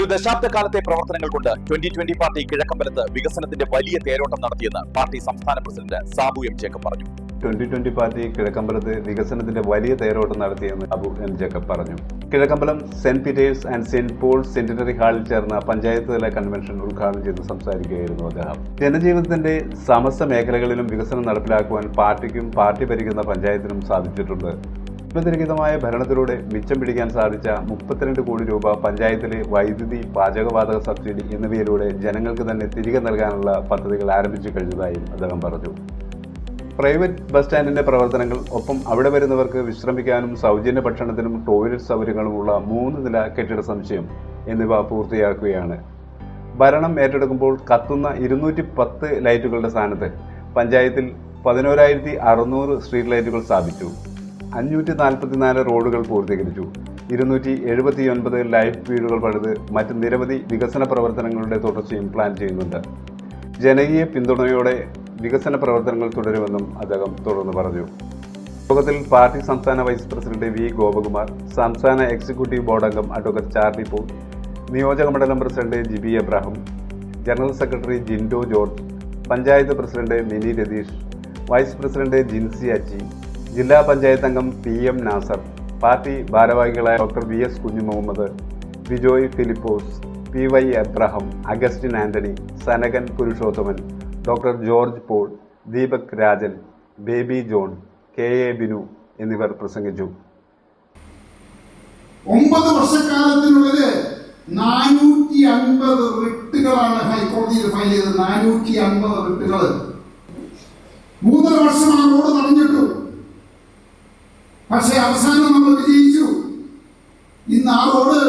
ഒരു ദശാബ്ദകാലത്തെ പ്രവർത്തനങ്ങൾ കൊണ്ട് ട്വന്റി ട്വന്റി പാർട്ടി കിഴക്കമ്പലത്ത് വികസനത്തിന്റെ വലിയ തേരോട്ടം നടത്തിയെന്ന് പാർട്ടി സംസ്ഥാന പ്രസിഡന്റ് സാബു എം ജേക്കബ് പറഞ്ഞു. ട്വന്റി ട്വന്റി പാർട്ടി കിഴക്കമ്പലത്ത് വികസനത്തിന്റെ വലിയ തേരോട്ടം നടത്തിയെന്ന് അബു എം ജേക്കബ് പറഞ്ഞു. Kizhakkambalam Saint Peter's and Saint Paul's centenary ഹാളിൽ ചേർന്ന പഞ്ചായത്ത് തല കൺവെൻഷൻ ഉദ്ഘാടനം ചെയ്ത് സംസാരിക്കുകയായിരുന്നു അദ്ദേഹം. ജനജീവിതത്തിന്റെ സമസ്ത മേഖലകളിലും വികസനം നടപ്പിലാക്കുവാൻ പാർട്ടിക്കും പാർട്ടി ഭരിക്കുന്ന പഞ്ചായത്തിനും സാധിച്ചിട്ടുണ്ട്. വിപത്തിരഹിതമായ ഭരണത്തിലൂടെ മിച്ചം പിടിക്കാൻ സാധിച്ച മുപ്പത്തിരണ്ട് കോടി രൂപ പഞ്ചായത്തിലെ വൈദ്യുതി പാചകവാതക സബ്സിഡി എന്നിവയിലൂടെ ജനങ്ങൾക്ക് തന്നെ തിരികെ നൽകാനുള്ള പദ്ധതികൾ ആരംഭിച്ചു കഴിഞ്ഞതായും അദ്ദേഹം പറഞ്ഞു. പ്രൈവറ്റ് ബസ് സ്റ്റാൻഡിന്റെ പ്രവർത്തനങ്ങൾ ഒപ്പം അവിടെ വരുന്നവർക്ക് വിശ്രമിക്കാനും സൗജന്യ ഭക്ഷണത്തിനും ടോയ്ലറ്റ് സൗകര്യങ്ങളും ഉള്ള മൂന്ന് നില കെട്ടിട സമുച്ചയം എന്നിവ പൂർത്തിയാക്കുകയാണ്. ഭരണം ഏറ്റെടുക്കുമ്പോൾ കത്തുന്ന ഇരുന്നൂറ്റി പത്ത് ലൈറ്റുകളുടെ സ്ഥാനത്ത് പഞ്ചായത്തിൽ പതിനോരായിരത്തി അറുന്നൂറ് സ്ട്രീറ്റ് ലൈറ്റുകൾ സ്ഥാപിച്ചു. അഞ്ഞൂറ്റി നാൽപ്പത്തിനാല് റോഡുകൾ പൂർത്തീകരിച്ചു. ഇരുന്നൂറ്റി എഴുപത്തി ഒൻപത് ലൈഫ് വീടുകൾ പണിത് മറ്റ് നിരവധി വികസന പ്രവർത്തനങ്ങളുടെ തുടർച്ചയും പ്ലാൻ ചെയ്യുന്നുണ്ട്. ജനകീയ പിന്തുണയോടെ വികസന പ്രവർത്തനങ്ങൾ തുടരുമെന്നും അദ്ദേഹം തുടർന്ന് പറഞ്ഞു. യോഗത്തിൽ പാർട്ടി സംസ്ഥാന വൈസ് പ്രസിഡന്റ് വി ഗോപകുമാർ സംസ്ഥാന എക്സിക്യൂട്ടീവ് ബോർഡ് അംഗം അഡ്വക്കേറ്റ് ചാർലി പോൾ നിയോജക മണ്ഡലം president Jibi Abraham general secretary Jindo George panchayat president Mini Ratheesh vice president Jincy Achi ജില്ലാ പഞ്ചായത്ത് അംഗം പി എം നാസർ പാർട്ടി ഭാരവാഹികളായ doctor V S Kunju Muhammad Bijoy Philipose P Y Abraham Augustine Antony Sanakan Purushothaman doctor George Paul Deepak Rajan Baby John K A Binu എന്നിവർ പ്രസംഗിച്ചു. ഒമ്പത് വർഷക്കാലത്തിനുള്ളിൽ നാനൂറ്റി അൻപത് റിട്ടുകളാണ് ഹൈക്കോടതിയിൽ file ചെയ്തത്. നാനൂറ്റി അൻപത് റിട്ടുകൾ മൂന്നര വർഷമാണ് റോഡ് പക്ഷെ അവസാനം നമ്മൾ വിജയിച്ചു. ഇന്ന് ആ റോഡ്